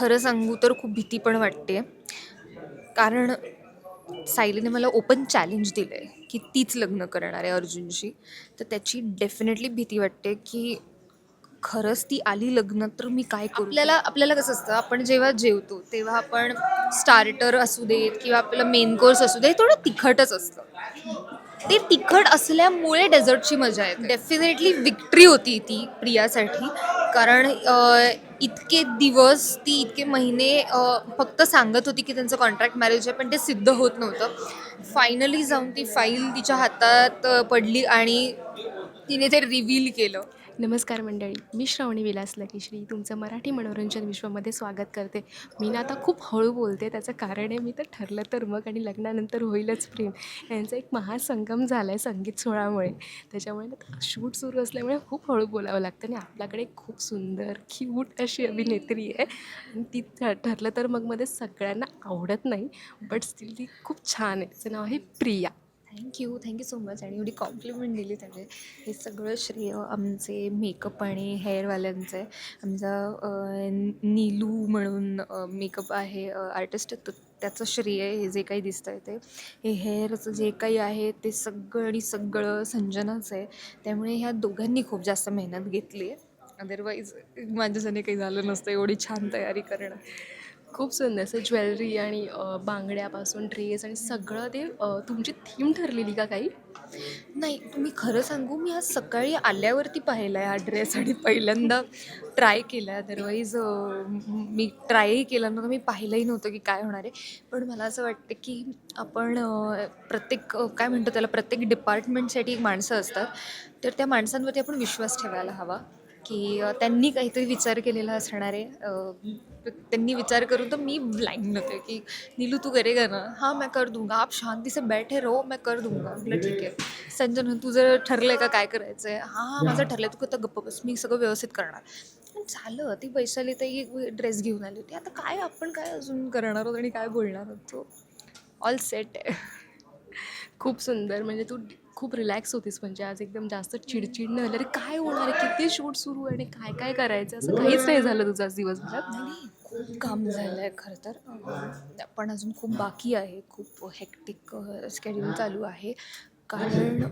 खरं सांगू तर खूप भीती पण वाटते. कारण सायलीने मला ओपन चॅलेंज दिलं आहे की तीच लग्न करणार आहे अर्जुनशी. तर त्याची डेफिनेटली भीती वाटते की खरंच ती आली लग्न तर मी काय करू? आपल्याला आपल्याला कसं असतं आपण जेव्हा जेवतो तेव्हा आपण स्टार्टर असू देत किंवा आपलं मेन कोर्स असू दे थोडं तिखटच असतं. ते तिखट असल्यामुळे डेझर्टची मजा आहे डेफिनेटली विक्ट्री होती ती प्रियासाठी. कारण इतके दिवस ती इतके महिने फक्त सांगत होती की त्यांचं कॉन्ट्रॅक्ट मॅरेज आहे पण ते सिद्ध होत नव्हतं. फायनली जाऊन ती फाईल तिच्या हातात पडली आणि तिने ते रिव्हील केलं. नमस्कार मंडळी मी श्रावणी विलास लकीश्री. तुमचं मराठी मनोरंजन विश्वामध्ये स्वागत करते. मी ना आता खूप हळू बोलते त्याचं कारण आहे मी तर ठरलं तर मग आणि लग्नानंतर होईलच प्रेम. यांचा एक महासंगम झाला आहे संगीत सोहळामुळे त्याच्यामुळे ना शूट सुरू असल्यामुळे खूप हळू बोलावं लागतं आणि आपल्याकडे खूप सुंदर क्यूट अशी अभिनेत्री आहे. आणि ती ठरलं तर मग मध्ये सगळ्यांना आवडत नाही बट स्टील ती खूप छान आहे. तिचं नाव आहे Priya. Thank you thank you so much आणि एवढी कॉम्प्लिमेंट दिली त्याने. हे सगळं श्रेय आमचे मेकअप आणि हेअरवाल्यांचं आहे आमचा नीलू म्हणून मेकअप आहे आर्टिस्ट तर त्याचं श्रेय हे जे काही दिसतं आहे ते. हे हेअरचं जे काही आहे ते सगळं आणि सगळं संजनाचं आहे. त्यामुळे ह्या दोघांनी खूप जास्त मेहनत घेतली आहे. अदरवाईज माझ्याच्याने काही झालं नसतं. एवढी छान तयारी करणं. खूप सुंदर असं ज्वेलरी आणि बांगड्यापासून ड्रेस आणि सगळं ते तुमची थीम ठरलेली का काही? नाही तुम्ही खरं सांगू मी आज सकाळी आल्यावरती पाहिला आहे हा ड्रेस आणि पहिल्यांदा ट्राय केला आहे अदरवाईज मी ट्रायही केला नव्हतं मी पाहिलंही नव्हतं की काय होणार आहे. पण मला असं वाटतं की आपण प्रत्येक काय म्हणतो त्याला प्रत्येक डिपार्टमेंटसाठी एक माणसं असतात. तर त्या माणसांवरती आपण विश्वास ठेवायला हवा की त्यांनी काहीतरी विचार केलेला असणार आहे. त्यांनी विचार करून तर मी ब्लाइंड नव्हते की नीलू तू करेगा ना. हाँ मैं कर दूंगा. आप शांति से बैठे रहो मैं कर दूंगा. म्हटलं ठीक आहे. संजन तुझं ठरलंय का काय करायचं आहे हां हां माझं ठरलंय. तू आता गप्प बस. मी सगळं व्यवस्थित करणार. पण झालं. ती वैशाली ताई ड्रेस घेऊन आली होती. आता काय आपण काय अजून करणार आहोत आणि काय बोलणार आहोत तो? ऑल सेट आहे. खूप सुंदर. म्हणजे तू खूप रिलॅक्स होतीस. म्हणजे आज एकदम जास्त चिडचिड नाही झालं. अरे काय होणार आहे? किती शूट सुरू आहे आणि काय काय करायचं असं काहीच नाही झालं तुझं आज दिवसभरात. नाही. काम झालं आहे खरं तर. पण अजून खूप बाकी आहे. खूप हेक्टिक स्केड्यूल चालू आहे. कारण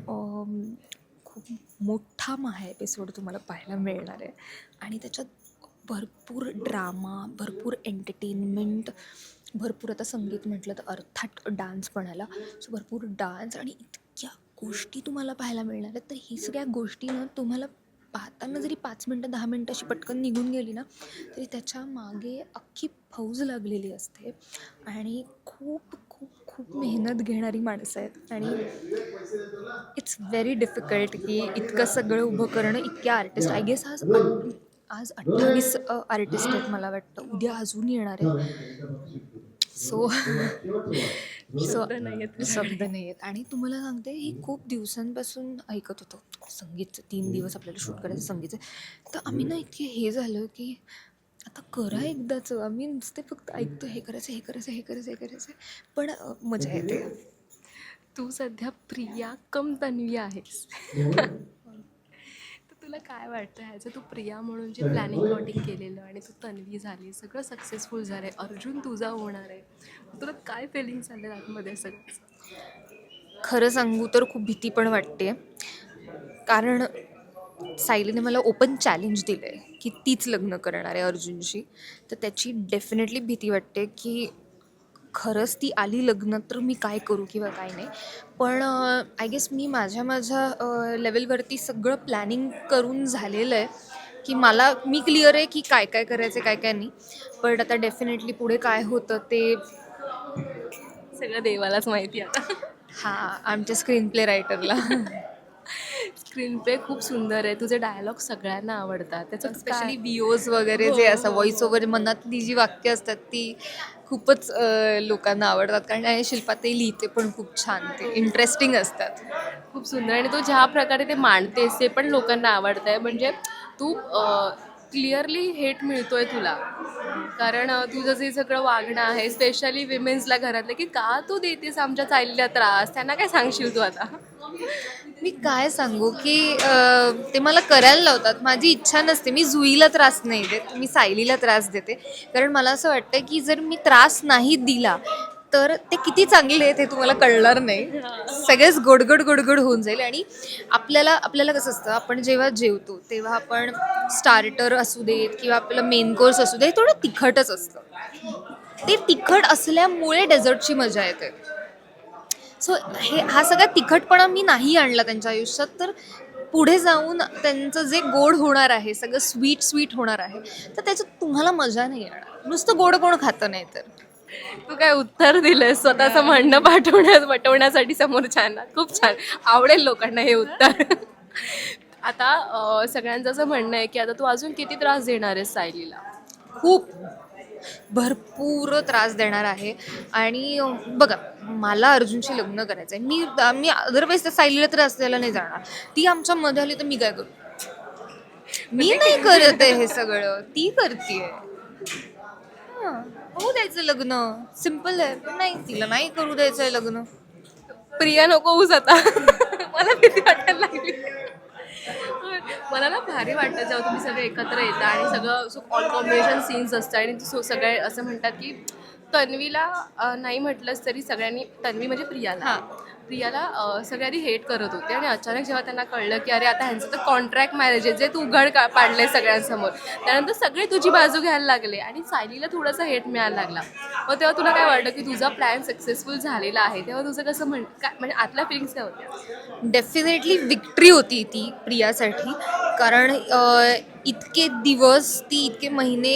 खूप मोठा महा एपिसोड तुम्हाला पाहायला मिळणार आहे. आणि त्याच्यात भरपूर ड्रामा भरपूर एंटरटेनमेंट भरपूर आता संगीत म्हटलं तर अर्थात डान्स पण आला सो भरपूर डान्स आणि इतक्या गोष्टी तुम्हाला पाहायला मिळणार आहेत. तर ही सगळ्या गोष्टी ना तुम्हाला पाहताना जरी पाच मिनटं दहा मिनटं अशी पटकन निघून गेली ना तरी त्याच्यामागे अख्खी फौज लागलेली असते. आणि खूप खूप खूप मेहनत घेणारी माणसं आहेत. आणि इट्स व्हेरी डिफिकल्ट की इतकं सगळं उभं करणं इतक्या आर्टिस्ट आय गेस आज आज अठ्ठावीस आर्टिस्ट आहेत मला वाटतं. उद्या अजून येणार आहे सो सो शब्द नाही आहेत. आणि तुम्हाला सांगते ही खूप दिवसांपासून ऐकत होतो. संगीतचं तीन दिवस आपल्याला शूट करायचं संगीतचं. तर आम्ही ना इतके हे झालं की आता करा एकदाच. आम्ही नुसते फक्त ऐकतो हे करायचं हे करायचं हे करायचं हे करायचं. पण मजा येते. तू सध्या प्रिया कम तन्वी आहेस तुला काय वाटतं ह्याचं? तू प्रिया म्हणून जे प्लॅनिंग प्लॉटिंग केलेलं आणि तू तन्वी झाली सगळं सक्सेसफुल झालं आहे अर्जुन तुझा होणार आहे. तुला काय फिलिंग चाललं आतमध्ये सगळं? खरं सांगू तर खूप भीती पण वाटते. कारण सायलीने मला ओपन चॅलेंज दिलं आहे की तीच लग्न करणार आहे अर्जुनशी. तर त्याची डेफिनेटली भीती वाटते की खरंच ती आली लग्न तर मी काय करू किंवा काय नाही. पण आय गेस मी माझ्या माझ्या लेवलवरती सगळं प्लॅनिंग करून झालेलं आहे की मला मी क्लिअर आहे की काय काय करायचं काय काय नाही. पण आता डेफिनेटली पुढे काय होतं ते सगळं देवालाच माहिती आता. हा आमच्या स्क्रीन प्ले रायटरला स्क्रीन प्ले खूप सुंदर आहे. तुझे डायलॉग सगळ्यांना आवडतात. त्याचं स्पेशली बिओज वगैरे जे असं व्हॉइस ओव्हर मनातली जी वाक्य असतात ती खूपच लोकांना आवडतात. कारण आणि शिल्पा ते लिहिते पण खूप छान. ते इंटरेस्टिंग असतात. खूप सुंदर. आणि तू ज्या प्रकारे ते मांडतेस ते पण लोकांना आवडतं आहे म्हणजे तू क्लिअरली हेट मिळतोय तुला. कारण तुझं जे सगळं वागणं आहे स्पेशली विमेन्सला घरातलं की का तू देतेस आमच्या चाललेला त्रास? त्यांना काय सांगशील तू आता? मी काय सांगू की ते मला करायला लावतात. माझी इच्छा नसते. मी जुईला त्रास नाही देत. मी सायलीला त्रास देते. कारण मला असं वाटतं की जर मी त्रास नाही दिला तर ते किती चांगले आहेत हे तुम्हाला कळणार नाही. सगळेच गोडगोड गोडगोड होऊन जाईल आणि आपल्याला आपल्याला कसं असतं आपण जेव्हा जेवतो तेव्हा आपण स्टार्टर असू देत किंवा आपलं मेन कोर्स असू दे थोडं तिखटच असतं. ते तिखट असल्यामुळे डेझर्टची मजा येते. सो हे हा सगळा तिखटपणा मी नाही आणला त्यांच्या आयुष्यात तर पुढे जाऊन त्यांचं जे गोड होणार आहे सगळं स्वीट स्वीट होणार आहे तर त्याच्यात तुम्हाला मजा नाही येणार. नुसतं गोड कोण खातं नाही तर. तू काय उत्तर दिलंस स्वतःचं म्हणणं पाठवण्यास पटवण्यासाठी समोरच्यांना खूप छान. आवडेल लोकांना हे उत्तर. आता सगळ्यांचं असं म्हणणं आहे की आता तू अजून किती त्रास देणार आहेस सायलीला? खूप. भरपूर त्रास देणार आहे. आणि बघा मला अर्जुनशी लग्न करायचं आहे मी मी अदरवाईज त्या सायलीला त्रास द्यायला नाही जाणार. ती आमच्या मध्ये आली तर मी काय करू? मी नाही करत आहे हे सगळं. ती करतीये. हां, होऊ द्यायचं लग्न. सिंपल आहे. पण नाही तिला नाही करू द्यायचं आहे लग्न. प्रिया नको होऊ जाता मला भीती वाटायला लागली. मला ना भारी वाटतं जेव्हा तुम्ही सगळे एकत्र येता आणि सगळं ऑल कॉम्बिनेशन सीन्स असतं आणि सो- सगळे असं म्हणतात की तन्वीला अ, नाही म्हटलंच तरी सगळ्यांनी तन्वी म्हणजे प्रियाला. प्रियाला अ, सगळ्यांनी हेट करत होते आणि अचानक जेव्हा त्यांना कळलं की अरे आता ह्यांचं तर कॉन्ट्रॅक्ट मॅरेज आहे जे तू उघड का पाडलंय सगळ्यांसमोर. त्यानंतर सगळे तुझी बाजू घ्यायला लागले आणि सायलीला थोडासा हेट मिळायला लागला. मग तेव्हा तुला काय वाटलं की तुझा प्लॅन सक्सेसफुल झालेला आहे? तेव्हा तुझं कसं म्हण काय म्हणजे आतल्या फिलिंग्स काय होत्या? डेफिनेटली विक्ट्री होती ती प्रियासाठी. कारण इतके दिवस ती इतके महिने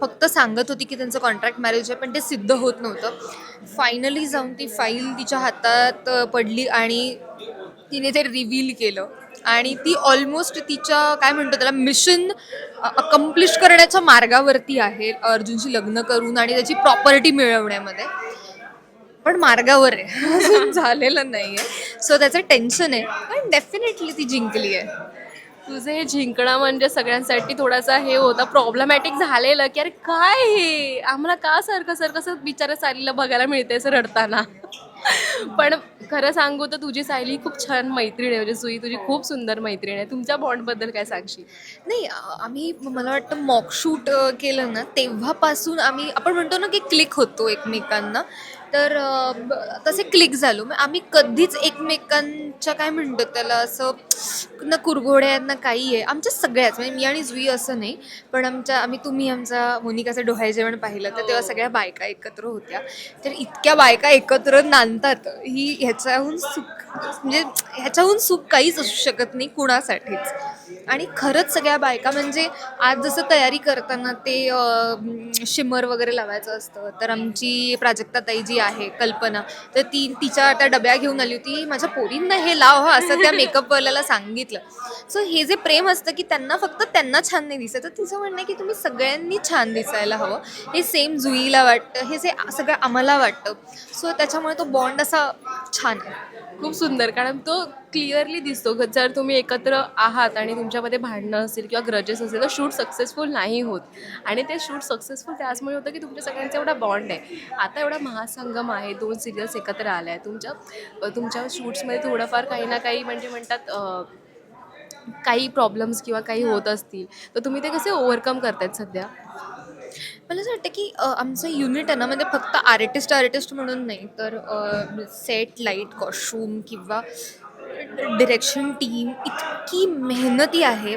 फक्त सांगत होती की त्यांचं कॉन्ट्रॅक्ट मॅरेज आहे पण ते सिद्ध होत नव्हतं. फायनली जाऊन ती फाईल तिच्या हातात पडली आणि तिने ते रिव्हील केलं. आणि ती ऑलमोस्ट तिच्या काय म्हणतो त्याला मिशन अकम्प्लिश करण्याच्या मार्गावरती आहे अर्जुनशी लग्न करून आणि त्याची प्रॉपर्टी मिळवण्यामध्ये. पण मार्गावर आहे. अजून झालेलं नाही आहे सो त्याचं टेन्शन आहे. पण डेफिनेटली ती जिंकली आहे. तुझे हे जिंकणं म्हणजे सगळ्यांसाठी थोडासा हे होता प्रॉब्लेमॅटिक झालेलं की अरे काय हे? आम्हाला का सारखं सारखं विचार चाललेलं सायलीला बघायला मिळते असं रडताना? पण खरं सांगू तर तुझी सायली खूप छान मैत्रीण आहे म्हणजे सुई तुझी खूप सुंदर मैत्रीण आहे. तुमच्या बॉन्डबद्दल काय सांगशील? नाही आम्ही मला वाटतं मॉकशूट केलं ना तेव्हापासून आम्ही आपण म्हणतो ना की क्लिक होतो एकमेकांना. तर तसे क्लिक झालो. मग आम्ही कधीच एकमेकांच्या काय म्हणतो त्याला असं ना कुरघोड्या आहेत ना काही आहे. आमच्या सगळ्याच म्हणजे मी आणि जुई असं नाही पण आमच्या आम्ही तुम्ही आमचा मोनिकाचं डोहाळे जेवण पाहिलं तर तेव्हा सगळ्या बायका एकत्र होत्या. तर इतक्या बायका एकत्र नांदतात. ही ह्याच्याहून सुख म्हणजे ह्याच्याहून सुख काहीच असू शकत नाही कुणासाठीच. आणि खरंच सगळ्या बायका म्हणजे आज जसं तयारी करताना ते शिमर वगैरे लावायचं असतं तर आमची प्राजक्ता ताई जी आहे कल्पना तर ती तिच्या त्या डब्या घेऊन आली होती. माझ्या पोरींना हे लाव हा असं त्या मेकअपवाल्याला सांगितलं. सो हे जे प्रेम असतं की त्यांना फक्त त्यांना छान नाही दिसायचं तिचं म्हणणं आहे की तुम्ही सगळ्यांनी छान दिसायला हवं. हे सेम जुईला वाटतं हे जे सगळं आम्हाला वाटतं. सो त्याच्यामुळे तो बॉन्ड असा छान आहे. खूप सुंदर कारण तो क्लिअरली दिसतो. जर तुम्ही एकत्र आहात आणि तुमच्यामध्ये भांडणं असेल किंवा ग्रजेस असेल तर शूट सक्सेसफुल नाही होत. आणि ते शूट सक्सेसफुल त्याचमुळे होतं की तुमच्या सगळ्यांचा एवढा बॉन्ड आहे. आता एवढा महासंगम आहे दोन सिरियल्स एकत्र आल्या आहेत. तुमच्या तुमच्या शूट्समध्ये थोडंफार काही ना काही म्हणजे म्हणतात काही प्रॉब्लेम्स किंवा काही होत असतील. तर तुम्ही ते कसे ओव्हरकम करतायत सध्या? मला असं वाटतं की आमचं युनिट आहे ना म्हणजे फक्त आर्टिस्ट आर्टिस्ट म्हणून नाही तर सेट लाइट कॉस्ट्यूम किंवा डिरेक्शन टीम इतकी मेहनती आहे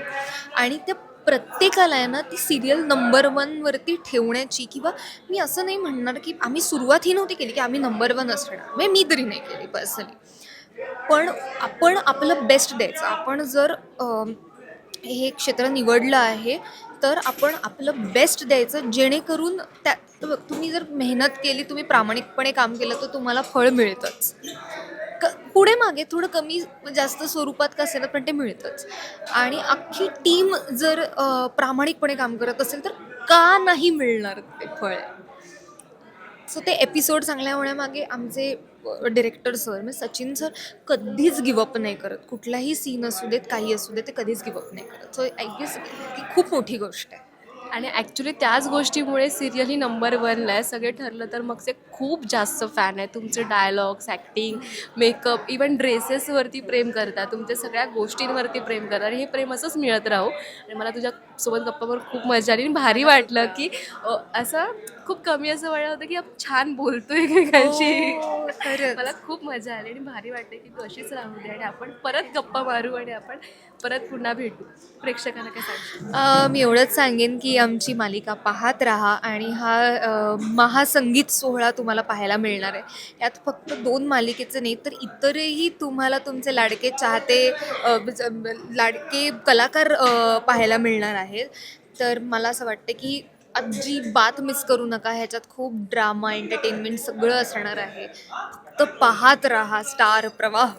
आणि त्या प्रत्येकाला आहे ना ती सिरियल नंबर वनवरती ठेवण्याची किंवा मी असं नाही म्हणणार की आम्ही सुरुवात ही नव्हती केली की आम्ही नंबर वन असणार. म्हणजे मी तरी नाही केली पर्सनली पण आपण आपलं बेस्ट द्यायचं. आपण जर हे क्षेत्र निवडलं आहे तर आपण आपलं बेस्ट द्यायचं जेणेकरून त्या तुम्ही जर मेहनत केली तुम्ही प्रामाणिकपणे काम केलं तर तुम्हाला फळ मिळतंच. क पुढे मागे थोडं कमी जास्त स्वरूपात का असेल पण ते मिळतंच. आणि अख्खी टीम जर प्रामाणिकपणे काम करत असेल तर का नाही मिळणार ते फळ? सो ते एपिसोड चांगल्या होण्यामागे आमचे डिरेक्टर सर म्हणजे सचिन सर कधीच गिवअप नाही करत. कुठलाही सीन असू देत काही असू देत ते कधीच गिवअप नाही करत. सो आय गेस ती खूप मोठी गोष्ट आहे. आणि ॲक्च्युली त्याच गोष्टीमुळे सिरियल ही नंबर वनला आहे. सगळे ठरलं तर मग ते खूप जास्त फॅन आहे तुमचे डायलॉग्स ॲक्टिंग मेकअप इवन ड्रेसेसवरती प्रेम करतात. तुमच्या सगळ्या गोष्टींवरती प्रेम करतात. आणि हे प्रेम असंच मिळत राहू. आणि मला तुझ्यासोबत सोबत गप्पावर खूप मजा आली. आणि भारी वाटलं की असं खूप कमी असं वाटलं होतं की आपण छान बोलतोय एकमेकांशी हो. मला खूप मजा आली आणि भारी वाटते की तू अशीच राहू दे आणि आपण परत गप्पा मारू आणि आपण परत पुन्हा भेटू. प्रेक्षकांना काय सांगू मी एवढंच सांगेन की आमची मालिका पाहत राहा आणि हा महासंगीत सोहळा तुम्हाला पाहायला मिळणार आहे. यात फक्त दोन मालिकेचं नाही तर इतरही तुम्हाला तुमचे लाडके चाहते लाडके कलाकार पाहायला मिळणार आहेत. तर मला असं वाटतं की अजिबात मिस करू नका. ह्याच्यात खूप ड्रामा एंटरटेनमेंट सगळं असणार आहे. फक्त पाहत राहा स्टार प्रवाह.